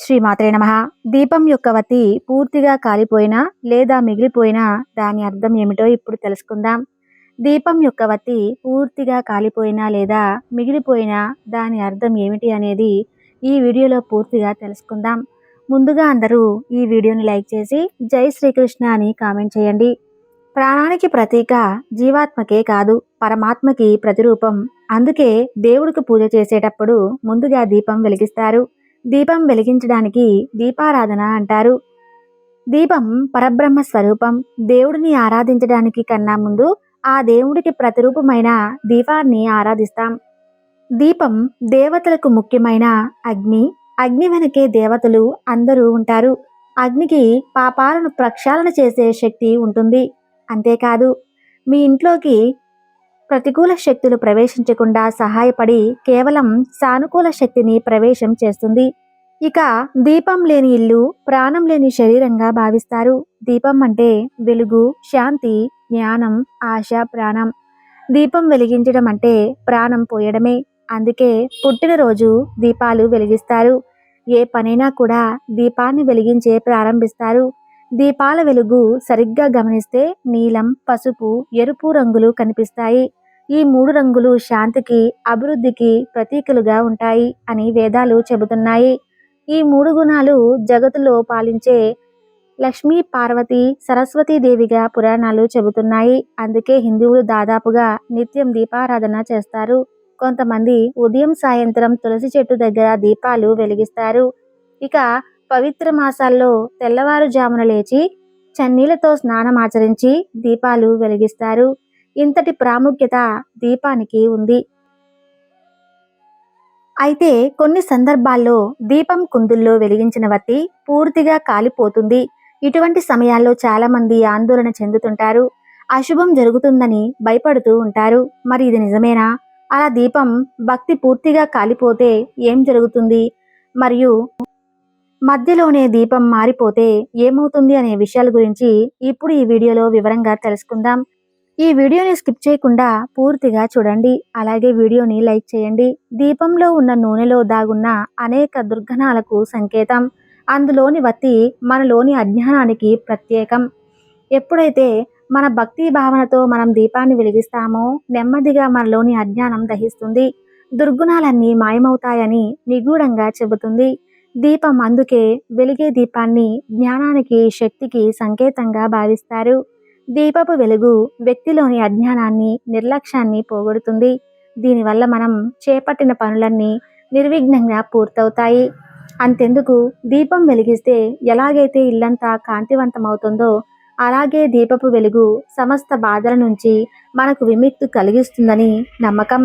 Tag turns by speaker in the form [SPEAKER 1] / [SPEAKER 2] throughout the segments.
[SPEAKER 1] శ్రీమాత్రే నమ. దీపం యొక్క వత్తి పూర్తిగా కాలిపోయినా లేదా మిగిలిపోయినా దాని అర్థం ఏమిటో ఇప్పుడు తెలుసుకుందాం. దీపం యొక్క వత్తి పూర్తిగా కాలిపోయినా లేదా మిగిలిపోయినా దాని అర్థం ఏమిటి అనేది ఈ వీడియోలో పూర్తిగా తెలుసుకుందాం. ముందుగా అందరూ ఈ వీడియోని లైక్ చేసి జై శ్రీకృష్ణ అని కామెంట్ చేయండి. ప్రాణానికి ప్రతీక జీవాత్మకే కాదు పరమాత్మకి ప్రతిరూపం. అందుకే దేవుడికి పూజ చేసేటప్పుడు ముందుగా దీపం వెలిగిస్తారు. దీపం వెలిగించడానికి దీపారాధన అంటారు. దీపం పరబ్రహ్మ స్వరూపం. దేవుడిని ఆరాధించడానికి కన్నా ముందు ఆ దేవుడికి ప్రతిరూపమైన దీపాన్ని ఆరాధిస్తాం. దీపం దేవతలకు ముఖ్యమైన అగ్ని. అగ్ని వెనకే దేవతలు అందరూ ఉంటారు. అగ్నికి పాపాలను ప్రక్షాళన చేసే శక్తి ఉంటుంది. అంతేకాదు మీ ఇంట్లోకి ప్రతికూల శక్తులు ప్రవేశించకుండా సహాయపడి కేవలం సానుకూల శక్తిని ప్రవేశం చేస్తుంది. ఇక దీపం లేని ఇల్లు ప్రాణం లేని శరీరంగా భావిస్తారు. దీపం అంటే వెలుగు శాంతి జ్ఞానం ఆశ ప్రాణం. దీపం వెలిగించడం అంటే ప్రాణం పోయడమే. అందుకే పుట్టినరోజు దీపాలు వెలిగిస్తారు. ఏ పనైనా కూడా దీపాన్ని వెలిగించే ప్రారంభిస్తారు. దీపాల వెలుగు సరిగ్గా గమనిస్తే నీలం పసుపు ఎరుపు రంగులు కనిపిస్తాయి. ఈ మూడు రంగులు శాంతికి అభివృద్ధికి ప్రతీకలుగా ఉంటాయి అని వేదాలు చెబుతున్నాయి. ఈ మూడు గుణాలు జగత్తులో పాలించే లక్ష్మీ పార్వతి సరస్వతీదేవిగా పురాణాలు చెబుతున్నాయి. అందుకే హిందువులు దాదాపుగా నిత్యం దీపారాధన చేస్తారు. కొంతమంది ఉదయం సాయంత్రం తులసి చెట్టు దగ్గర దీపాలు వెలిగిస్తారు. ఇక పవిత్ర మాసాల్లో తెల్లవారుజామున లేచి చన్నీలతో స్నానం ఆచరించి దీపాలు వెలిగిస్తారు. ఇంతటి ప్రాముఖ్యత దీపానికి ఉంది. అయితే కొన్ని సందర్భాల్లో దీపం కుందుల్లో వెలిగించిన వత్తి పూర్తిగా కాలిపోతుంది. ఇటువంటి సమయాల్లో చాలా మంది ఆందోళన చెందుతుంటారు. అశుభం జరుగుతుందని భయపడుతూ ఉంటారు. మరి ఇది నిజమేనా? అలా దీపం భక్తి పూర్తిగా కాలిపోతే ఏం జరుగుతుంది? మరియు మధ్యలోనే దీపం మారిపోతే ఏమవుతుంది అనే విషయాల గురించి ఇప్పుడు ఈ వీడియోలో వివరంగా తెలుసుకుందాం. ఈ వీడియోని స్కిప్ చేయకుండా పూర్తిగా చూడండి. అలాగే వీడియోని లైక్ చేయండి. దీపంలో ఉన్న నూనెలో దాగున్న అనేక దుర్గణాలకు సంకేతం. అందులోని వత్తి మనలోని అజ్ఞానానికి ప్రత్యేకం. ఎప్పుడైతే మన భక్తి భావనతో మనం దీపాన్ని వెలిగిస్తామో నెమ్మదిగా మనలోని అజ్ఞానం దహిస్తుంది. దుర్గుణాలన్నీ మాయమవుతాయని నిగూఢంగా చెబుతుంది. దీపం అందుకే వెలిగే దీపాన్ని జ్ఞానానికి శక్తికి సంకేతంగా భావిస్తారు. దీపపు వెలుగు వ్యక్తిలోని అజ్ఞానాన్ని నిర్లక్ష్యాన్ని పోగొడుతుంది. దీనివల్ల మనం చేపట్టిన పనులన్నీ నిర్విఘ్నంగా పూర్తవుతాయి. అంతెందుకు? దీపం వెలిగిస్తే ఎలాగైతే ఇల్లంతా కాంతివంతమవుతుందో అలాగే దీపపు వెలుగు సమస్త బాధల నుంచి మనకు విముక్తి కలిగిస్తుందని నమ్మకం.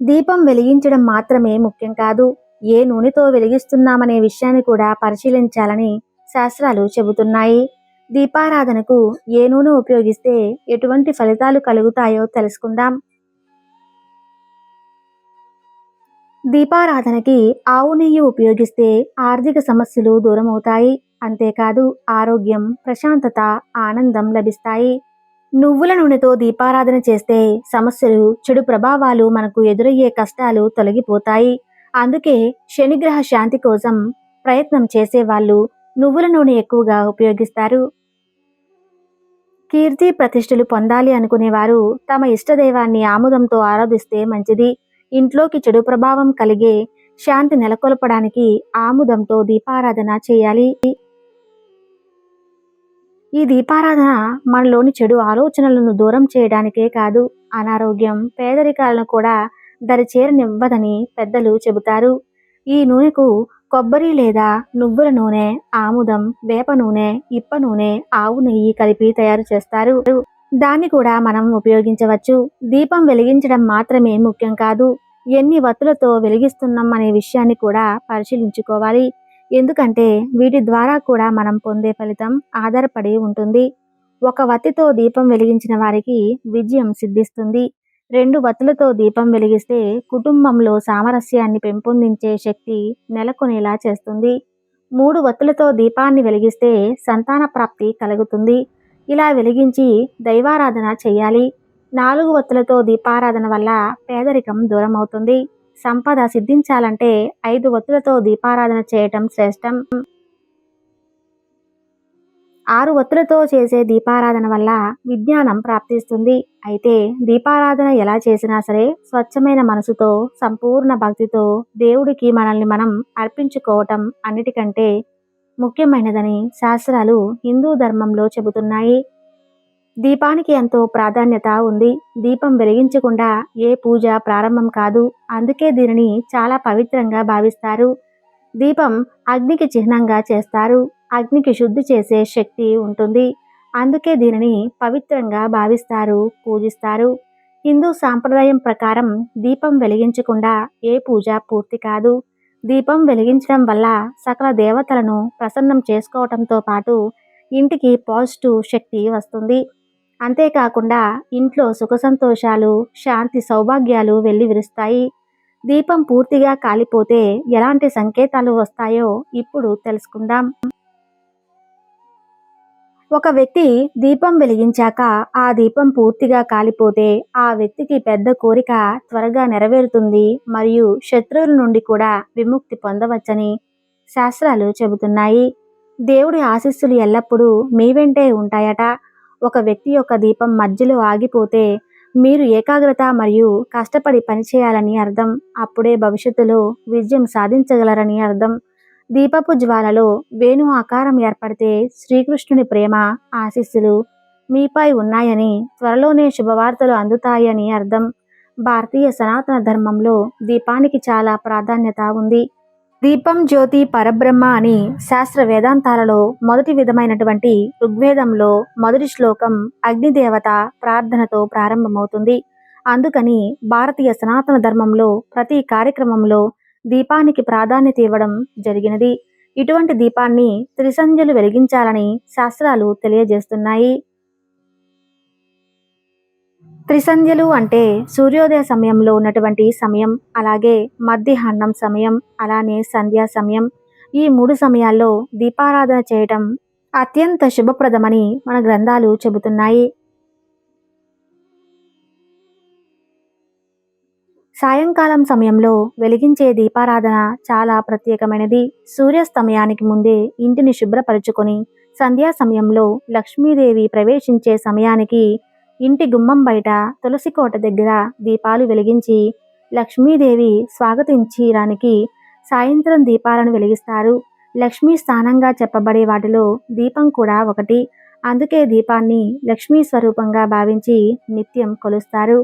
[SPEAKER 1] దీపం వెలిగించడం మాత్రమే ముఖ్యం కాదు. ఏ నూనెతో వెలిగిస్తున్నామనే విషయాన్ని కూడా పరిశీలించాలని శాస్త్రాలు చెబుతున్నాయి. దీపారాధనకు ఏ నూనె ఉపయోగిస్తే ఎటువంటి ఫలితాలు కలుగుతాయో తెలుసుకుందాం. దీపారాధనకి ఆవు నెయ్యి ఉపయోగిస్తే ఆర్థిక సమస్యలు దూరమవుతాయి. అంతేకాదు ఆరోగ్యం ప్రశాంతత ఆనందం లభిస్తాయి. నువ్వుల నూనెతో దీపారాధన చేస్తే సమస్యలు చెడు ప్రభావాలు మనకు ఎదురయ్యే కష్టాలు తొలగిపోతాయి. అందుకే శనిగ్రహ శాంతి కోసం ప్రయత్నం చేసేవాళ్ళు నువ్వుల నూనె ఎక్కువగా ఉపయోగిస్తారు. కీర్తి ప్రతిష్టలు పొందాలి అనుకునేవారు తమ ఇష్టదైవాన్ని ఆముదంతో ఆరాధిస్తే మంచిది. ఇంట్లోకి చెడు ప్రభావం కలిగే శాంతి నెలకొల్పడానికి ఆముదంతో దీపారాధన చేయాలి. ఈ దీపారాధన మనలోని చెడు ఆలోచనలను దూరం చేయడానికే కాదు అనారోగ్యం పేదరికాలను కూడా దరిచేరనివ్వదని పెద్దలు చెబుతారు. ఈ నూనెకు కొబ్బరి లేదా నువ్వుల నూనె ఆముదం వేప నూనె ఇప్ప నూనె ఆవు నెయ్యి కలిపి తయారు చేస్తారు. దాన్ని కూడా మనం ఉపయోగించవచ్చు. దీపం వెలిగించడం మాత్రమే ముఖ్యం కాదు. ఎన్ని వత్తులతో వెలిగిస్తున్నాం అనే విషయాన్ని కూడా పరిశీలించుకోవాలి. ఎందుకంటే వీటి ద్వారా కూడా మనం పొందే ఫలితం ఆధారపడి ఉంటుంది. ఒక వత్తితో దీపం వెలిగించిన వారికి విజయం సిద్ధిస్తుంది. రెండు వత్తులతో దీపం వెలిగిస్తే కుటుంబంలో సామరస్యాన్ని పెంపొందించే శక్తి నెలకొనేలా చేస్తుంది. మూడు వత్తులతో దీపాన్ని వెలిగిస్తే సంతాన ప్రాప్తి కలుగుతుంది. ఇలా వెలిగించి దైవారాధన చేయాలి. నాలుగు వత్తులతో దీపారాధన వల్ల పేదరికం దూరం అవుతుంది సంపద సిద్ధించాలంటే ఐదు వత్తులతో దీపారాధన చేయటం శ్రేష్టం. ఆరు ఒత్తులతో చేసే దీపారాధన వల్ల విజ్ఞానం ప్రాప్తిస్తుంది. అయితే దీపారాధన ఎలా చేసినా సరే స్వచ్ఛమైన మనసుతో సంపూర్ణ భక్తితో దేవుడికి మనల్ని మనం అర్పించుకోవటం అన్నిటికంటే ముఖ్యమైనదని శాస్త్రాలు హిందూ ధర్మంలో చెబుతున్నాయి. దీపానికి ఎంతో ప్రాధాన్యత ఉంది. దీపం వెలిగించకుండా ఏ పూజ ప్రారంభం కాదు. అందుకే దీనిని చాలా పవిత్రంగా భావిస్తారు. దీపం అగ్నికి చిహ్నంగా చేస్తారు. అగ్నికి శుద్ధి చేసే శక్తి ఉంటుంది. అందుకే దీనిని పవిత్రంగా భావిస్తారు పూజిస్తారు. హిందూ సాంప్రదాయం ప్రకారం దీపం వెలిగించకుండా ఏ పూజ పూర్తి కాదు. దీపం వెలిగించడం వల్ల సకల దేవతలను ప్రసన్నం చేసుకోవటంతో పాటు ఇంటికి పాజిటివ్ శక్తి వస్తుంది. అంతేకాకుండా ఇంట్లో సుఖ సంతోషాలు శాంతి సౌభాగ్యాలు వెళ్ళి విరుస్తాయి. దీపం పూర్తిగా కాలిపోతే ఎలాంటి సంకేతాలు వస్తాయో ఇప్పుడు తెలుసుకుందాం. ఒక వ్యక్తి దీపం వెలిగించాక ఆ దీపం పూర్తిగా కాలిపోతే ఆ వ్యక్తికి పెద్ద కోరిక త్వరగా నెరవేరుతుంది మరియు శత్రువుల నుండి కూడా విముక్తి పొందవచ్చని శాస్త్రాలు చెబుతున్నాయి. దేవుడి ఆశీస్సులు ఎల్లప్పుడూ మీ వెంటే ఉంటాయట. ఒక వ్యక్తి యొక్క దీపం మధ్యలో ఆగిపోతే మీరు ఏకాగ్రత మరియు కష్టపడి పనిచేయాలని అర్థం అప్పుడే భవిష్యత్తులో విజయం సాధించగలరని అర్థం. దీపపు జ్వాలలో వేణు ఆకారం ఏర్పడితే శ్రీకృష్ణుని ప్రేమ ఆశీస్సులు మీపై ఉన్నాయని త్వరలోనే శుభవార్తలు అందుతాయని అర్థం. భారతీయ సనాతన ధర్మంలో దీపానికి చాలా ప్రాధాన్యత ఉంది. దీపం జ్యోతి పరబ్రహ్మ అని శాస్త్ర వేదాంతాలలో మొదటి విధమైనటువంటి ఋగ్వేదంలో మొదటి శ్లోకం అగ్నిదేవత ప్రార్థనతో ప్రారంభమవుతుంది. అందుకని భారతీయ సనాతన ధర్మంలో ప్రతి కార్యక్రమంలో దీపానికి ప్రాధాన్యత ఇవ్వడం జరిగినది. ఇటువంటి దీపాన్ని త్రిసంధ్యలు వెలిగించాలని శాస్త్రాలు తెలియజేస్తున్నాయి. త్రిసంధ్యలు అంటే సూర్యోదయ సమయంలో ఉన్నటువంటి సమయం అలాగే మధ్యాహ్నం సమయం అలానే సంధ్యా సమయం. ఈ మూడు సమయాల్లో దీపారాధన చేయటం అత్యంత శుభప్రదమని మన గ్రంథాలు చెబుతున్నాయి. సాయంకాలం సమయంలో వెలిగించే దీపారాధన చాలా ప్రత్యేకమైనది. సూర్యాస్తమయానికి ముందే ఇంటిని శుభ్రపరుచుకొని సంధ్యా సమయంలో లక్ష్మీదేవి ప్రవేశించే సమయానికి ఇంటి గుమ్మం బయట తులసి కోట దగ్గర దీపాలు వెలిగించి లక్ష్మీదేవి స్వాగతించడానికి సాయంత్రం దీపాలను వెలిగిస్తారు. లక్ష్మీ స్థానంగా చెప్పబడే వాటిలో దీపం కూడా ఒకటి. అందుకే దీపాన్ని లక్ష్మీ స్వరూపంగా భావించి నిత్యం కొలుస్తారు.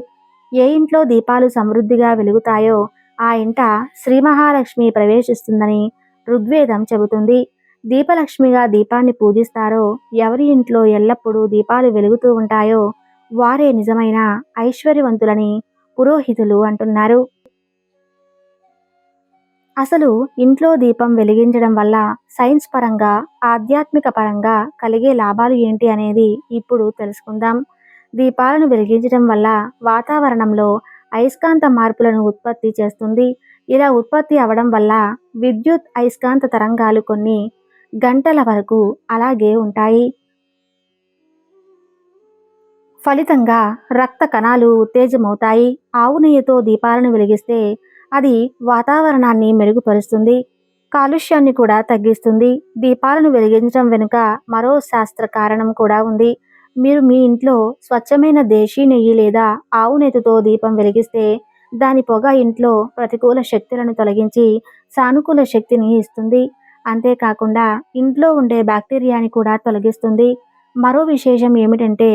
[SPEAKER 1] ఏ ఇంట్లో దీపాలు సమృద్ధిగా వెలుగుతాయో ఆ ఇంట శ్రీ మహాలక్ష్మి ప్రవేశిస్తుందని ఋగ్వేదం చెబుతుంది. దీపలక్ష్మిగా దీపాన్ని పూజిస్తారో ఎవరి ఇంట్లో ఎల్లప్పుడూ దీపాలు వెలుగుతూ ఉంటాయో వారే నిజమైన ఐశ్వర్యవంతులని పురోహితులు అంటున్నారు. అసలు ఇంట్లో దీపం వెలిగించడం వల్ల సైన్స్ పరంగా ఆధ్యాత్మిక పరంగా కలిగే లాభాలు ఏంటి అనేది ఇప్పుడు తెలుసుకుందాం. దీపాలను వెలిగించడం వల్ల వాతావరణంలో అయస్కాంత మార్పులను ఉత్పత్తి చేస్తుంది. ఇలా ఉత్పత్తి అవడం వల్ల విద్యుత్ అయస్కాంత తరంగాలు కొన్ని గంటల వరకు అలాగే ఉంటాయి. ఫలితంగా రక్త కణాలు ఉత్తేజమవుతాయి. ఆవు నెయ్యితో దీపాలను వెలిగిస్తే అది వాతావరణాన్ని మెరుగుపరుస్తుంది. కాలుష్యాన్ని కూడా తగ్గిస్తుంది. దీపాలను వెలిగించడం వెనుక మరో శాస్త్ర కారణం కూడా ఉంది. మీరు మీ ఇంట్లో స్వచ్ఛమైన దేశీ నెయ్యి లేదా ఆవు నెయ్యితో దీపం వెలిగిస్తే దాని పొగ ఇంట్లో ప్రతికూల శక్తులను తొలగించి సానుకూల శక్తిని ఇస్తుంది. అంతేకాకుండా ఇంట్లో ఉండే బ్యాక్టీరియాని కూడా తొలగిస్తుంది. మరో విశేషం ఏమిటంటే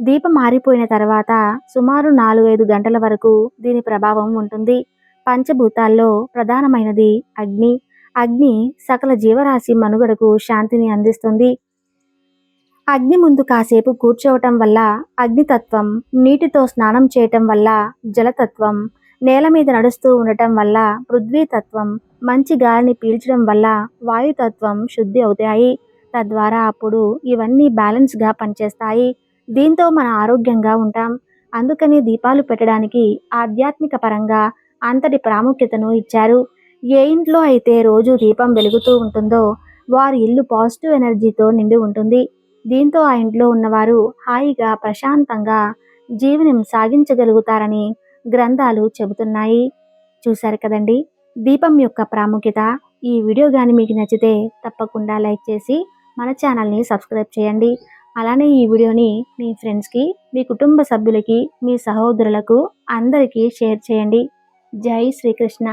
[SPEAKER 1] దీపం మారిపోయిన తర్వాత సుమారు నాలుగైదు గంటల వరకు దీని ప్రభావం ఉంటుంది. పంచభూతాల్లో ప్రధానమైనది అగ్ని. అగ్ని సకల జీవరాశి మనుగడకు శాంతిని అందిస్తుంది. అగ్ని ముందు కాసేపు కూర్చోవటం వల్ల అగ్నితత్వం నీటితో స్నానం చేయటం వల్ల జలతత్వం నేల మీద నడుస్తూ ఉండటం వల్ల పృథ్వీతత్వం మంచి గాలిని పీల్చడం వల్ల వాయుతత్వం శుద్ధి అవుతాయి. తద్వారా అప్పుడు ఇవన్నీ బ్యాలెన్స్గా పనిచేస్తాయి. దీంతో మన ఆరోగ్యంగా ఉంటాం. అందుకని దీపాలు పెట్టడానికి ఆధ్యాత్మిక పరంగా అంతటి ప్రాముఖ్యతను ఇచ్చారు. ఏ ఇంట్లో అయితే రోజు దీపం వెలుగుతూ ఉంటుందో వారి ఇల్లు పాజిటివ్ ఎనర్జీతో నిండి ఉంటుంది. దీంతో ఆ ఇంట్లో ఉన్నవారు హాయిగా ప్రశాంతంగా జీవనం సాగించగలుగుతారని గ్రంథాలు చెబుతున్నాయి. చూశారు కదండి? దీపం యొక్క ప్రాముఖ్యత. ఈ వీడియో కానీ మీకు నచ్చితే తప్పకుండా లైక్ చేసి మన ఛానల్ని సబ్స్క్రైబ్ చేయండి. అలానే ఈ వీడియోని మీ ఫ్రెండ్స్కి మీ కుటుంబ సభ్యులకి మీ సహోదరులకు అందరికీ షేర్ చేయండి. జై శ్రీకృష్ణ.